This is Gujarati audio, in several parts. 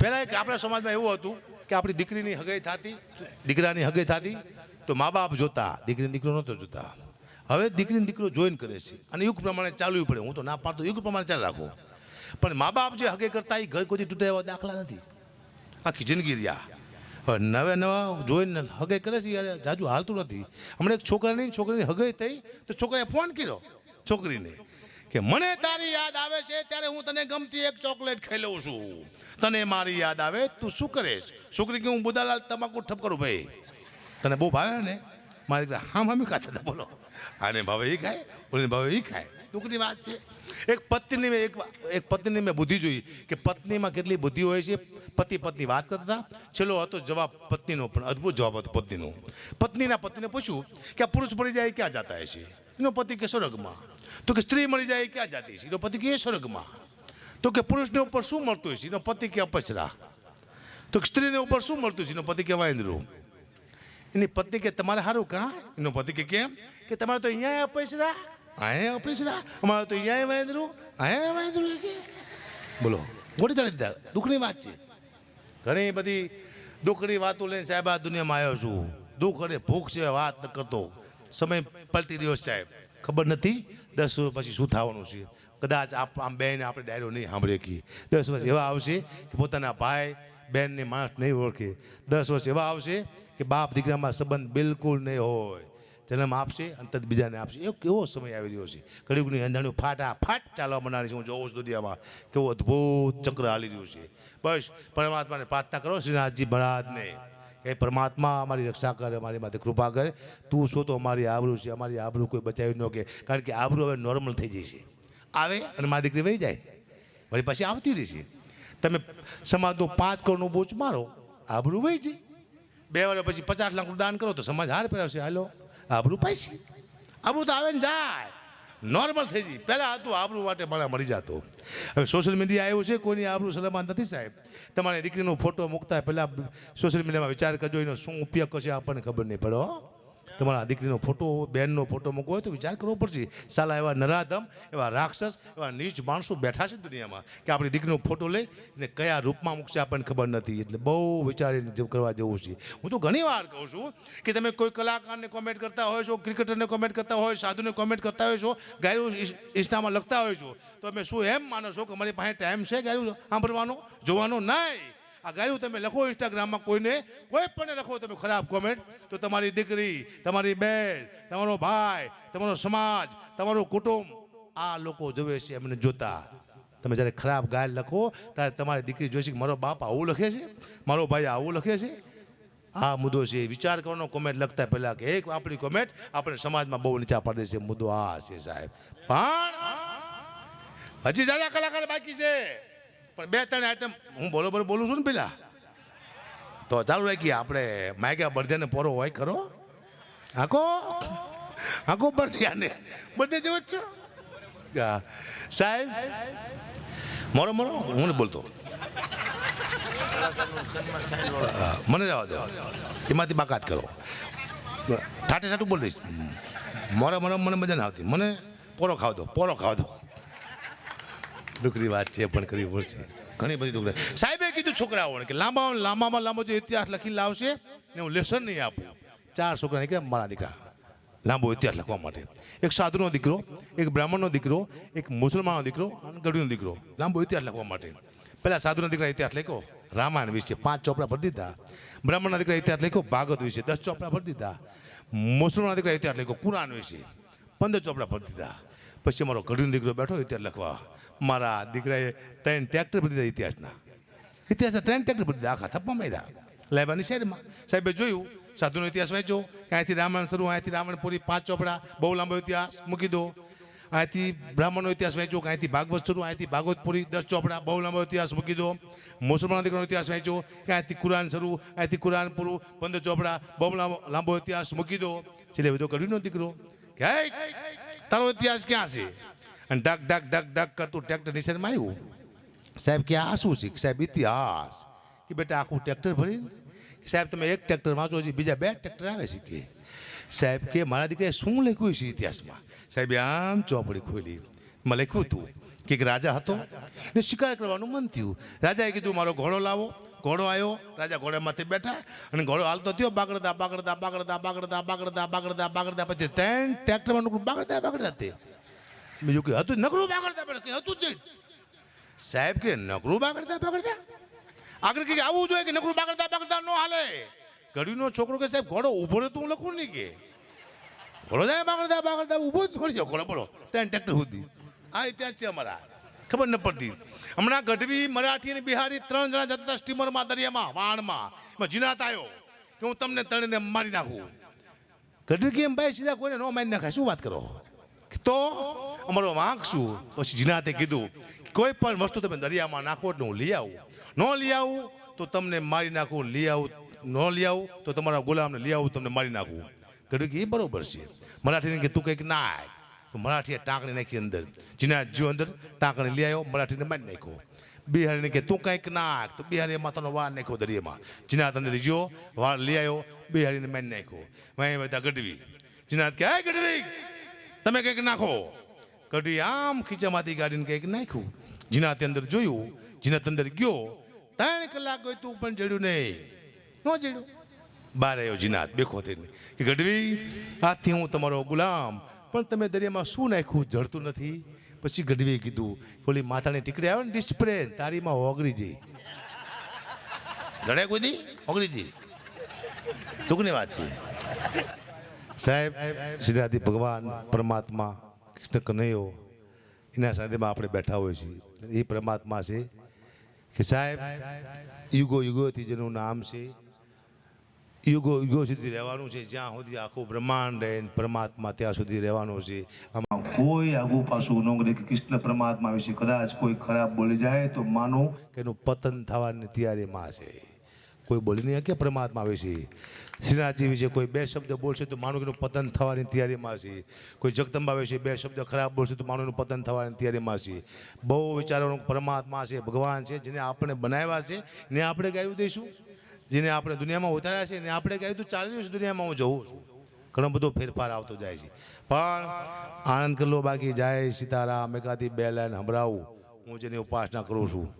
પહેલાં એક આપણા સમાજમાં એવું હતું કે આપણી દીકરીની હગાઈ થતી, દીકરાની હગાઈ થતી તો મા બાપ જોતા દીકરી દીકરો નહોતો જોતા. હવે દીકરીને દીકરો જોઈન કરે છે અને યુગ પ્રમાણે ચાલવું પડે. હું તો ના પાડતો, યુગ પ્રમાણે ચાલ રાખો. પણ મા બાપ જે હગે કરતા એ ઘર કોઈ તૂટે એવા દાખલા નથી. આખી જિંદગી રહ્યા. નવે નવા જોઈને હગે કરે છે, યાર જાજુ હાલતું નથી. હમણાં એક છોકરાની છોકરીની હગાઈ થઈ, તો છોકરાએ ફોન કર્યો, છોકરીને. કે મને તારી યાદ આવે છે, ત્યારે હું તને ગમતી એક ચોકલેટ ખાઈ લઉં છું. તને મારી યાદ આવે? તું શું કરેશ? છોકરી કે હું બુદાલાલ તમાકુ ઠપ કરું ભાઈ. તને બહુ ભાવે ને? મારી દીકરા, હા મમ્મી ખાતા હતા, બોલો. આને ભાવે એ ખાય? બોલીને ભાવે એ ખાય. દુઃખની વાત છે. એક પત્નીની મેં એક એક પત્નીની મેં બુદ્ધિ જોઈ કે પત્નીમાં કેટલી બુદ્ધિ હોય છે. પતિ પત્ની વાત કરતા છેલ્લો હતો જવાબ પત્નીનો, પણ અદ્ભુત જવાબ હતો પત્નીનો. પત્નીના પતિને પૂછ્યું કે આ પુરુષ પડી જાય ક્યાં જાતા હશે? એનો પતિ કે સ્વર્ગમાં. તો કે સ્ત્રી મળી જાય ક્યાં જાતી છે? એનો પતિ કે સ્વર્ગમાં. તો કે પુરુષને ઉપર શું મળતું હશે? એનો પતિ કે અપચરા. તો સ્ત્રીને ઉપર શું મળતું છે એનો પતિ કે વાંદરું. એની પત્ની કે, તમારે સારું કા? એનો પતિ કે કેમ? કે, તમારે તો અહીંયા અપચરા અહીંયા અપચરા, અમારે તો અહીંયા વાંદરું અહીંયા વાંદરું કે. બોલો ગોળી ચાલી દીધા. દુઃખની વાત છે. ઘણી બધી દુઃખની વાતો લઈને સાહેબ, આ દુનિયામાં આવ્યો છું. દુઃખ અને ભૂખ છે વાત કરતો. સમય પલટી રહ્યો સાહેબ. ખબર નથી? દસ વર્ષ પછી શું થવાનું છે? કદાચ આમ બેન આપણે ડાયરો નહીં સાંભળીએ કે દસ વર્ષ એવા આવશે કે પોતાના ભાઈ બહેનને માણસ નહીં ઓળખે. દસ વર્ષ એવા આવશે કે બાપ દીકરામાં સંબંધ બિલકુલ નહીં હોય. જન્મ આપશે અને તદ બીજાને આપશે એવો કેવો સમય આવી રહ્યો છે. કળિયુગની અંધાણું ફાટા ફાટ ચાલવા મનારી છે. હું જોઉં છું દુનિયામાં કેવું અદ્ભુત ચક્ર હાલી રહ્યું છે. બસ પરમાત્માને પ્રાર્થના કરો શ્રીનાથજી મહારાજને. એ પરમાત્મા અમારી રક્ષા કરે, અમારી માથે કૃપા કરે. તું શું તો અમારી આબરૂ છે, અમારી આબરૂ કોઈ બચાવી ન કે કારણ કે આબરૂ હવે નોર્મલ થઈ જશે. આવે અને મારી દીકરી વહી જાય. વળી પાછી આવતી રહેશે. તમે સમાજનો પાંચ કરોડનો બોચ મારો, આબરૂ વહી જાય. બે વર્ષ પછી પચાસ લાખનું દાન કરો તો સમાજ હાર પહેરાવશે હાલો, આબરૂ પાસે આબરૂ તો આવે ને જાય. નોર્મલ થઈ જાય. પહેલાં હતું આબરૂ માટે મારા મળી જતો. હવે સોશિયલ મીડિયા આવ્યું છે, કોઈની આબરૂ સલામત નથી સાહેબ. તમારી દીકરીનો ફોટો મૂકતા પહેલાં સોશિયલ મીડિયામાં વિચાર કરજો, એનો શું ઉપયોગ કરશે આપણને ખબર નહીં પડે, હો. તમારા દીકરીનો ફોટો બેનનો ફોટો મૂકવો હોય તો વિચાર કરવો પડશે. સાલા એવા નરાધમ, એવા રાક્ષસ, એવા નીચ માણસો બેઠા છે દુનિયામાં કે આપણી દીકરીનો ફોટો લઈ ને કયા રૂપમાં મૂકશે આપણને ખબર નથી. એટલે બહુ વિચારીને કરવા જેવું છે. હું તો ઘણી વાર કહું છું કે તમે કોઈ કલાકારને કોમેન્ટ કરતા હોય છો ક્રિકેટરને કોમેન્ટ કરતા હોય, સાધુને કોમેન્ટ કરતા હોય છો, ગાયું ઇન્સ્ટામાં લખતા હોય છો, તો તમે શું એમ માનો છો કે અમારી પાસે ટાઈમ છે ગાયું? સાંભળવાનો? જોવાનો? નહીં. આ ગાયું તમે લખો ઇન્સ્ટાગ્રામમાં કોઈને, કોઈ પણ લખો તમે ખરાબ કોમેન્ટ તો તમારી દીકરી, તમારી બેન, તમારો ભાઈ, તમારો સમાજ, તમારું કુટુંબ, આ લોકો જોવે છે, એમને જોતા. તમે જ્યારે ખરાબ ગાય લખો, ત્યારે તમારી દીકરી જોઈશે કે મારો બાપ આવું લખે છે, મારો ભાઈ આવું લખે છે. આ મુદ્દો છે, વિચાર કરવાનો કોમેન્ટ લખતા પહેલા કે એક આપણી કોમેન્ટ આપણે સમાજમાં બહુ નીચા પડે છે, મુદ્દો આ છે સાહેબ. પણ હજી જાજા કલાકાર બાકી છે. પણ બે, ત્રણ આઈટમ હું બરોબર બોલું છું ને પેલા? તો ચાલુ રાખીએ, આપણે માગ્યા બળદિયાને પોરો હોય ખરો? આખો? આખો બળદિયાને બધે જેવો જ છો. સાહેબ? મોરો મોરો, હું ને બોલતો. મને રહેવા દો. એમાંથી બાકાત કરો. ઠાઠે ઠાઠું બોલ દઈશ. મોરા મોરા, મને મજા ના આવતી. મને પોરો ખાવ દો, પોરો ખાવ દો. દુઃખની વાત છે પણ કરવી પડશે. ઘણી બધી દુઃખ સાહેબે કીધું છોકરાઓ કે લાંબા લાંબામાં લાંબો જે ઇતિહાસ લખી લાવશે ને હું લેસન નહીં આપું. ચાર છોકરાને કે મારા દીકરા, લાંબો ઇતિહાસ લખવા માટે. એક સાધુનો દીકરો, એક બ્રાહ્મણનો દીકરો, એક મુસલમાનનો દીકરો અને ગઢવીનો દીકરો. લાંબો ઇતિહાસ લખવા માટે. પહેલાં સાધુના દીકરા ઇતિહાસ લખ્યો, રામાયણ વિશે પાંચ ચોપડા ભરી દીધા. બ્રાહ્મણના દીકરા ઇતિહાસ લખ્યો, ભાગવત વિશે દસ ચોપડા ભરી દીધા. મુસલમાનના દીકરા ઇતિહાસ લખ્યો, કુરાન વિશે પંદર ચોપડા ભરી દીધા. પછી મારો ઘડીનો દીકરો બેઠો ઇતિહાસ લખવા મારા દીકરાએ ત્રણ ટ્રેક્ટર ભરી દીધા ઇતિહાસના. ઇતિહાસના ત્રણ ટ્રેક્ટર બધી આખા થપ્પા માર્યા. લાયબાની શહેરમાં સાહેબે જોયું સાધુનો ઇતિહાસ વાંચ્યો ક્યાંયથી રામાયણ શરૂ અહીંથી રામાયણ પાંચ ચોપડા બહુ લાંબો ઇતિહાસ મૂકી દો. અહીંથી બ્રાહ્મણનો ઇતિહાસ વાંચ્યો ક્યાંયથી ભાગવત શરૂ અહીંથી ભાગવતપુરી દસ ચોપડા બહુ લાંબો ઇતિહાસ મૂકી દો. મુસલમાન દીકરાનો ઇતિહાસ વાંચ્યો કે અહીંથી કુરાન શરૂ અહીંથી કુરાન પૂરું પંદર ચોપડા બહુ લાંબો ઇતિહાસ મૂકી દો. છેલ્લે બધો કઢીનો દીકરો કે "હે, તારો ઇતિહાસ ક્યાં છે? અને ઢક ઢક ઢક ઢક કરતું ટ્રેક્ટર નિશાનમાં આવ્યું? સાહેબ, કે આ શું છે? સાહેબ, ઇતિહાસ. કે બેટા, આખું ટ્રેક્ટર ભરી સાહેબ, તમે એક ટ્રેક્ટર વાંચો છો બીજા બે ટ્રેક્ટર આવે છે કે? સાહેબ, કે મારા દીકરાએ શું લખ્યું છે ઇતિહાસમાં? સાહેબ આમ ચોપડી ખોલી. મેં લખ્યું હતું કે રાજા હતો ને શિકાર કરવાનું મન થયું. રાજાએ કીધું, મારો ઘોડો લાવો. ઘોડો આવ્યો રાજા ઘોડામાંથી બેઠા અને ઘોડો હાલતો થયો બાગડતા બાગડતા બાગડતા બાગડતા બાગડતા બાગડતા બાગડતા પછી ત્રણ ટ્રેક્ટરમાં નકરું બાગડતા બાગડતા તે. બીજું કે હતું નકરું બાગડતા બાગડતા કે હતું જ. સાહેબ કે નકરું બાગડતા બાગડતા આગળ કે આવવું જોઈએ કે નકરું બાગડતા બાગડતા ન હાલે. ઘડીનો છોકરો કે સાહેબ, ઘોડો ઊભો રહે તો લખું નહીં કે? ઘોડો જાય બાગડતા બાગડતા ઊભો જ થોડી જાવ ઘોડો બોલો ત્યાં ટ્રેક્ટર સુધી. આ ઇતિહાસ છે અમારા. ખબર ન પડતી. હમણાં ગઢવી, મરાઠી અને બિહારી ત્રણ જણા જતા સ્ટીમરમાં દરિયામાં, વાણમાં. એમાં જીનાત આવ્યો કે હું તમને તળીને મારી નાખું. ગઢવી કેમ ભાઈ, સીધા કોઈને ન મારી નાખાય. શું વાત કરો? તો અમારો વાંક શું? પછી જીનાતે કીધું કોઈ પણ વસ્તુ તમે દરિયામાં નાખો એટલે હું લઈ આવું. ન લઈ આવું તો તમને મારી નાખું, લઈ આવું. ન લઈ આવું તો તમારા ગુલામને લઈ આવું, તમને મારી નાખું. ગઢવી કે એ બરોબર છે. મરાઠીને કે તું કંઈક નાખ મરાઠીએ ટાંકણી નાખી અંદર જીના જો અંદર ટાંકણી લઈ આવ્યો મરાઠીને મારી નાખ્યો બિહારીને કે તું કંઈક નાખ તો બિહારીએ માતાનો વાર નાખ્યો દરિયામાં જીના અંદર જો વાર લઈ આવ્યો બિહારીને મારી નાખ્યો મેં બધા ગઢવી જીનાત કે હે ગઢવી તમે કંઈક નાખો ગઢવી આમ ખીચામાંથી ગાડીને કંઈક નાખ્યું જીનાતે અંદર જોયું જીનાત અંદર ગયો ત્રણ કલાક ગયો તું પણ જડ્યું નહીં ન જડ્યું બહાર આવ્યો જીનાત બેખો થઈને કે ગઢવી આથી હું તમારો ગુલામ પણ તમે દરિયામાં શું નાખ્યું? જળતું નથી. પછી ગઢવીએ કીધું ઓલી માતાની ટીકડી આવે ને ડિસ્પ્લે તારીમાં ઓગળી જઈ. જડે કોઈ દી ઓગળી જઈ. ટૂંકની વાત છે. સાહેબ સિદ્ધાર્થી ભગવાન પરમાત્મા કૃષ્ણ કનૈયો એના સાથેમાં આપણે બેઠા હોઈએ છીએ. એ પરમાત્મા છે કે સાહેબ યુગો યુગોથી જેનું નામ છે યુગો યુગો સુધી રહેવાનું છે, જ્યાં સુધી આખું બ્રહ્માંડ રહે પરમાત્મા ત્યાં સુધી રહેવાનું છે. આમાં કોઈ આગુ પાછું ન કે કૃષ્ણ પરમાત્મા વિશે કદાચ કોઈ ખરાબ બોલી જાય તો માનું કે એનું પતન થવાની તૈયારીમાં છે. કોઈ બોલી નહીં કે પરમાત્મા વિશે. શ્રીનાથજી વિશે કોઈ બે શબ્દ બોલશે તો માનું એનું પતન થવાની તૈયારીમાં છે. કોઈ જગદંબા વિશે બે શબ્દ ખરાબ બોલશે તો માનું એનું પતન થવાની તૈયારીમાં છે. બહુ વિચારોનું પરમાત્મા છે, ભગવાન છે, જેને આપણે બનાવ્યા છે ને આપણે ગાયું દઈશું? જેને આપણે દુનિયામાં ઉતાર્યા છે ને આપણે ગાયું તો ચાલી રહ્યું છે દુનિયામાં હું જઉં છું. ઘણો બધો ફેરફાર આવતો જાય છે. પણ આનંદ કરલો બાકી જાય સીતારામ, એકાદી બે લાઈન સંભળાવું. હું જેની ઉપાસના કરું છું.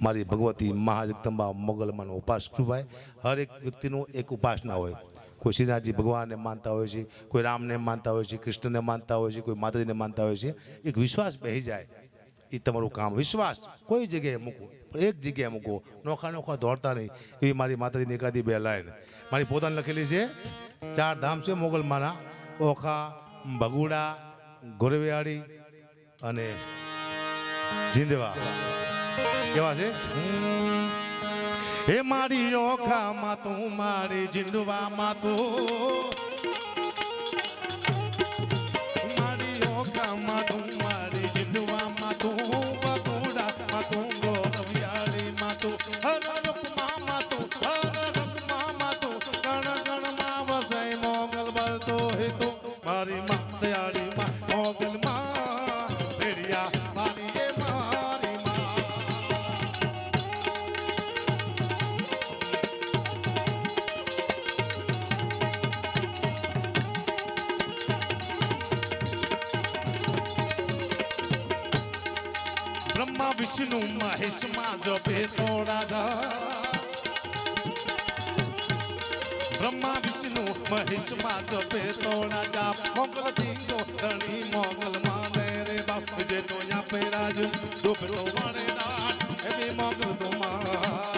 મારી ભગવતી મહાજગદંબા મોગલમાંનો ઉપાસ છું ભાઈ. એક વ્યક્તિનું એક ઉપાસના હોય. કોઈ શ્રીનાથજી ભગવાનને માનતા હોય છે, કોઈ રામને માનતા હોય છે, કૃષ્ણને માનતા હોય છે, કોઈ માતાજીને માનતા હોય છે. એક વિશ્વાસ બેસી જાય. એ તમારું કામ. વિશ્વાસ. કોઈ જગ્યાએ મૂકો એક જગ્યાએ મૂકો નોખા નોખા દોડતા નહીં. એવી મારી માતાજીની એકાદી બે લાઈન. મારી પોતાને લખેલી છે. ચાર ધામ છે મોગલમાના ઓખા ભગુડા ગોરવિયાળી અને જીંદવા કેવા છે? હે મારી ઓખામાં તું, મારી જીંડવામાં તું. મારી ઓખામાં તું બ્રહ્મા વિષ્ણુ મહેશમાં જપે તોડા ધા બ્રહ્મા વિષ્ણુ મહેશમાં જપે તોડાધા મોગલ દીનો ધણી મોગલ માને રે બાપ. જે તો યા પે રાજ ડૂબ તો વણે રાત એવી મોગલ તો માં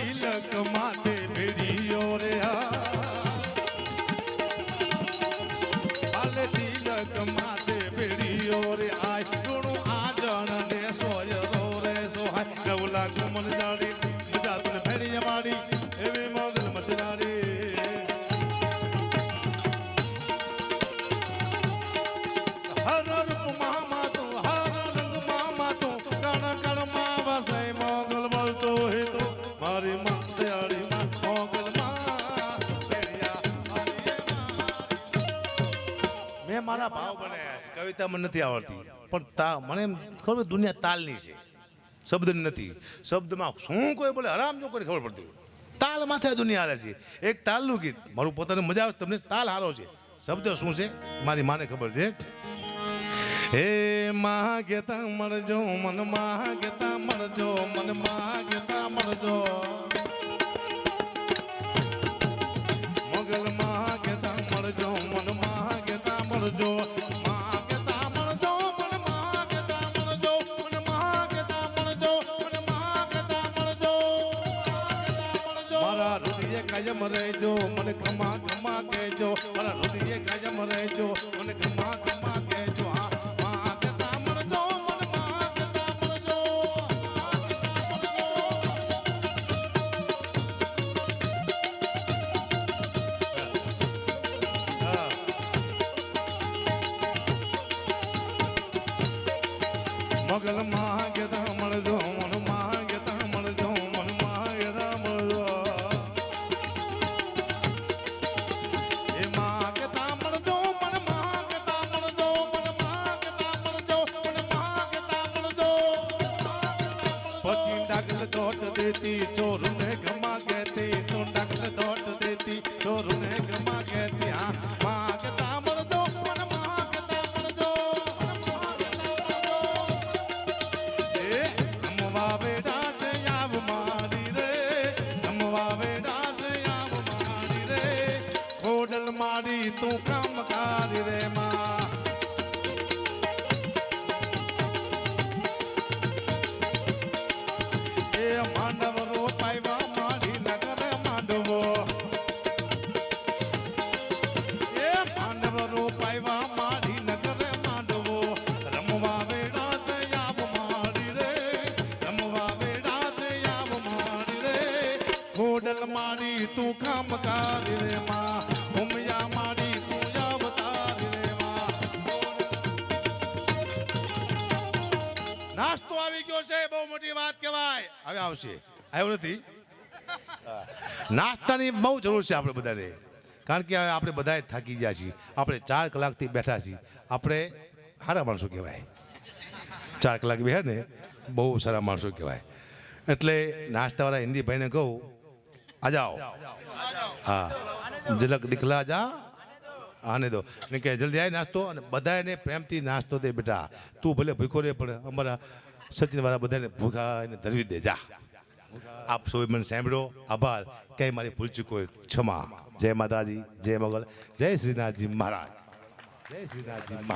કવિતા મને નથી આવડતી. પણ તા મને ખબર દુનિયા તાલની છે. શબ્દ નથી. શબ્દમાં શું કોઈ બોલે, આરામ જો કોઈ ખબર પડતી તાલ માથે દુનિયા હાલે છે. એક તાલનું ગીત. મારું પોતાને મજા આવે તમને તાલ હારો છે. શબ્દ શું છે? મારી માને ખબર છે. હે માં ગેતા મરજો, મનમાં ગેતા મરજો, મનમાં ગેતા મરજો. મોગલ માં ગેતા મરજો, મનમાં ગેતા મરજો. મને ખમા ખમા કહેજો. મારા હૃદય કાયમ રહેજો. મને ખમા ખમા કહેજો. આ માં દોટ દેતી ચોરને ગમા તું કામ કારી રે માં, ઉમિયા મારી તું અવતારી રે માં. નાસ્તો આવી ગયો છે, બહુ મોટી વાત કહેવાય. હવે આવશે. આવ્યો નથી? નાસ્તાની બહુ જરૂર છે આપણે બધાને. કારણ કે હવે આપણે બધા થાકી ગયા છીએ. આપણે ચાર કલાકથી બેઠા છીએ. આપણે સારા માણસો કહેવાય. ચાર કલાક બેહે ને, બહુ સારા માણસો કહેવાય. એટલે નાસ્તાવાળા હિન્દી ભાઈને કહું આ જાઓ હા ઝલક દિખલા જા આને દો ને કે જલ્દી આવી નાસ્તો અને બધાને પ્રેમથી નાસ્તો દે બેટા। તું ભલે ભૂખો રે પણ અમારા સચિનવાળા બધાને ભૂખા એને ધરવી દે, જા. આપ સૌ મને સાંભળ્યો આભાર. ક્યાંય મારી ભૂલ ચૂકો ક્ષમા. જય માતાજી. જય મોગલ. જય શ્રીનાથજી મહારાજ. જય શ્રીનાથજી